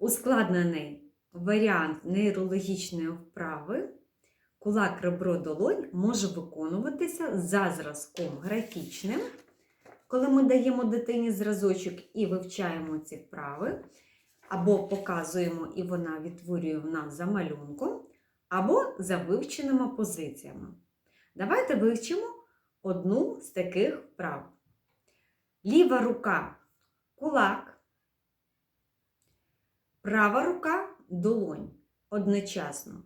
Ускладнений варіант нейрологічної вправи кулак ребро долонь може виконуватися за зразком графічним, коли ми даємо дитині зразочок і вивчаємо ці вправи, або показуємо, і вона відтворює в нас за малюнком, або за вивченими позиціями. Давайте вивчимо одну з таких вправ. Ліва рука кулак, права рука долонь одночасно.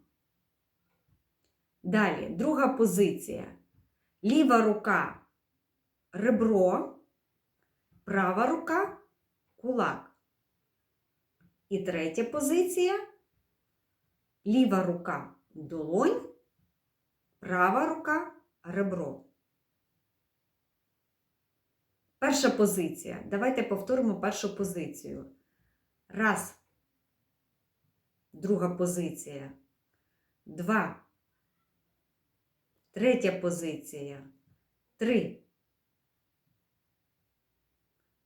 Далі, друга позиція. Ліва рука ребро, права рука кулак. І третя позиція. Ліва рука долонь, права рука ребро. Перша позиція. Давайте повторимо першу позицію. Раз. Друга позиція. Два. Третя позиція. Три.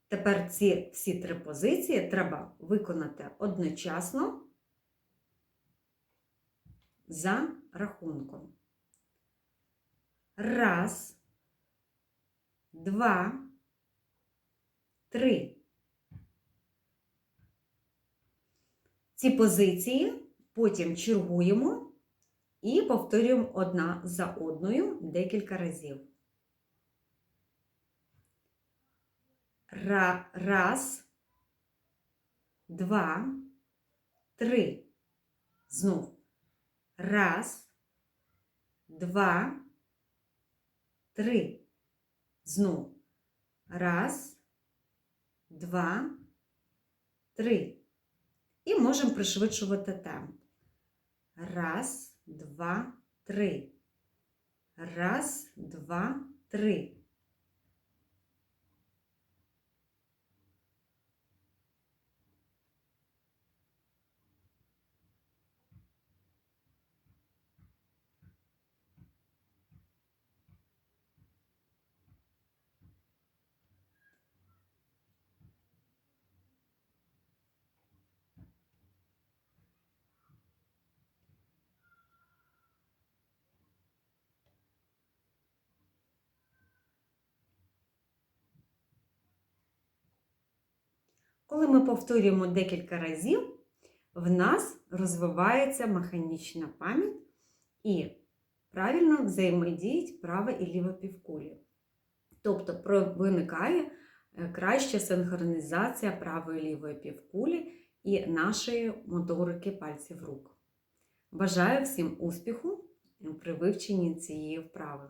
Тепер ці всі три позиції треба виконати одночасно за рахунком. Раз, два, три. Ці позиції потім чергуємо і повторюємо одна за одною декілька разів. Ра- Раз, два, три. Знов. Раз, два, три. Знов. Раз, два, три. І можемо пришвидшувати темп. Раз, два, три. Раз, два, три. Коли ми повторюємо декілька разів, в нас розвивається механічна пам'ять і правильно взаємодіють права і ліва півкулі. Тобто виникає е, краща синхронізація правої і лівої півкулі і нашої моторики пальців рук. Бажаю всім успіху при вивченні цієї вправи.